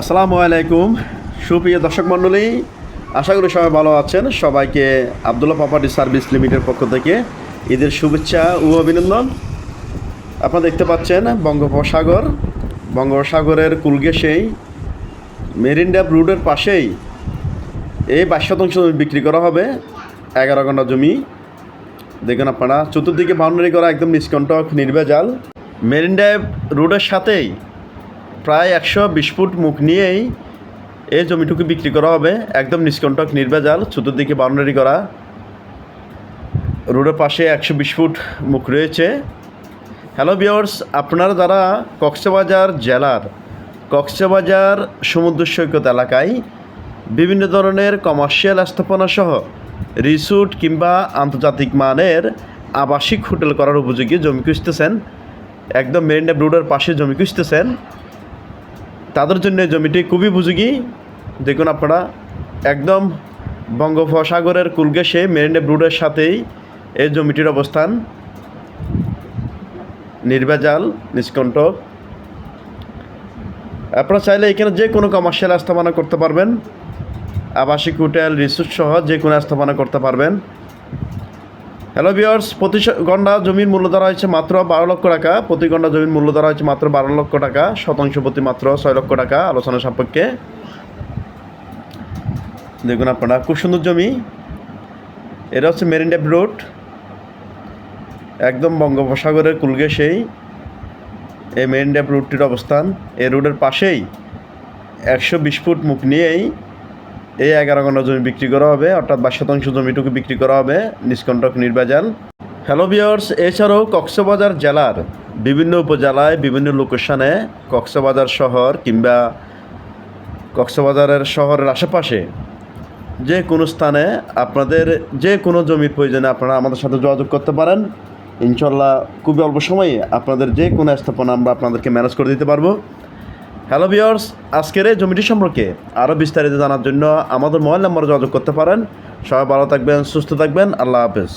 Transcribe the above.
আসসালামু আলাইকুম। সুপ্রিয় দর্শক মণ্ডলী, আশা করি সবাই ভালো আছেন। সবাইকে আবদুল্লাহ প্রপার্টি সার্ভিস লিমিটেডের পক্ষ থেকে ঈদের শুভেচ্ছা ও অভিনন্দন। আপনারা দেখতে পাচ্ছেন বঙ্গোপসাগর। বঙ্গোপসাগরের কুলগেসেই মেরিন ড্যাব রোডের পাশেই এই বাইশ শতাংশ জমি বিক্রি করা হবে, এগারো ঘণ্টা জমি। দেখুন আপনারা, চতুর্দিকে বাউন্ডারি করা একদম নিষ্কণ্টক, নির্ভেজাল। মেরিন ড্যাব রোডের সাথেই প্রায় একশো বিশ ফুট মুখ নিয়েই এই জমিটুকু বিক্রি করা হবে। একদম নিষ্কণ্টক নির্ভেজাল চতুর্দিকে বাউন্ডারি করা। রোডের পাশে একশো বিশ ফুট মুখ রয়েছে। হ্যালো বিয়ার্স আপনারা যারা কক্সবাজার জেলার, কক্সবাজার সমুদ্র সৈকত এলাকায় বিভিন্ন ধরনের কমার্শিয়াল স্থাপনা সহ রিসোর্ট কিংবা আন্তর্জাতিক মানের আবাসিক হোটেল করার উপযোগী জমি খুঁজতেছেন, একদম মেরিন রোডের পাশে জমি খুঁজতেছেন তাদের জন্য জমিটি খুবই উপযোগী। দেখুন আপনারা, একদম বঙ্গোপসাগরের কুলগেসে মেরিন রোডের সাথেই এই জমিটির অবস্থান। নির্ভেজাল নিষ্কণ্টক আপনারা চাইলে এখানে যে কোনো কমার্শিয়াল স্থাপনা করতে পারবেন। আবাসিক হোটেল, রিসোর্ট সহ যে কোনো আস্থাপনা করতে পারবেন। হ্যালো বিয়ার্স প্রতি গন্ডা জমির মূল্য ধরা হয়েছে মাত্র বারো লক্ষ টাকা। প্রতি গন্ডা জমির মূল্য ধরা হয়েছে মাত্র বারো লক্ষ টাকা। শতাংশ প্রতি মাত্র ছয় লক্ষ টাকা, আলোচনা সাপেক্ষে। দেখুন আপনারা, খুব সুন্দর জমি। এটা হচ্ছে মেরিন ড্যাব রোড একদম বঙ্গোপসাগরের কুলগেসেই এই মেরিন ড্যাব রোডটির অবস্থান। এই রোডের পাশেই একশো বিশ ফুট মুখ নিয়েই এই এগারো ঘণ্টা জমি বিক্রি করা হবে, অর্থাৎ বাইশ শতাংশ জমিটুকু বিক্রি করা হবে নিষ্কণ্টক নির্বাজাল হ্যালো বিয়ার্স এছাড়াও কক্সবাজার জেলার বিভিন্ন উপজেলায় বিভিন্ন লোকেশনে কক্সবাজার শহর কিংবা কক্সবাজারের শহরের আশেপাশে যে কোনো স্থানে আপনাদের যে কোনো জমির প্রয়োজনে আপনারা আমাদের সাথে যোগাযোগ করতে পারেন। ইনশাল্লাহ খুবই অল্প সময়ে আপনাদের যে কোনো স্থাপনা আমরা আপনাদেরকে ম্যানেজ করে দিতে পারব। হ্যালো বিয়ার্স আজকের এই জমিটি সম্পর্কে আরও বিস্তারিত জানার জন্য আমাদের মোবাইল নম্বরে যোগাযোগ করতে পারেন। সবাই ভালো থাকবেন, সুস্থ থাকবেন। আল্লাহ হাফেজ।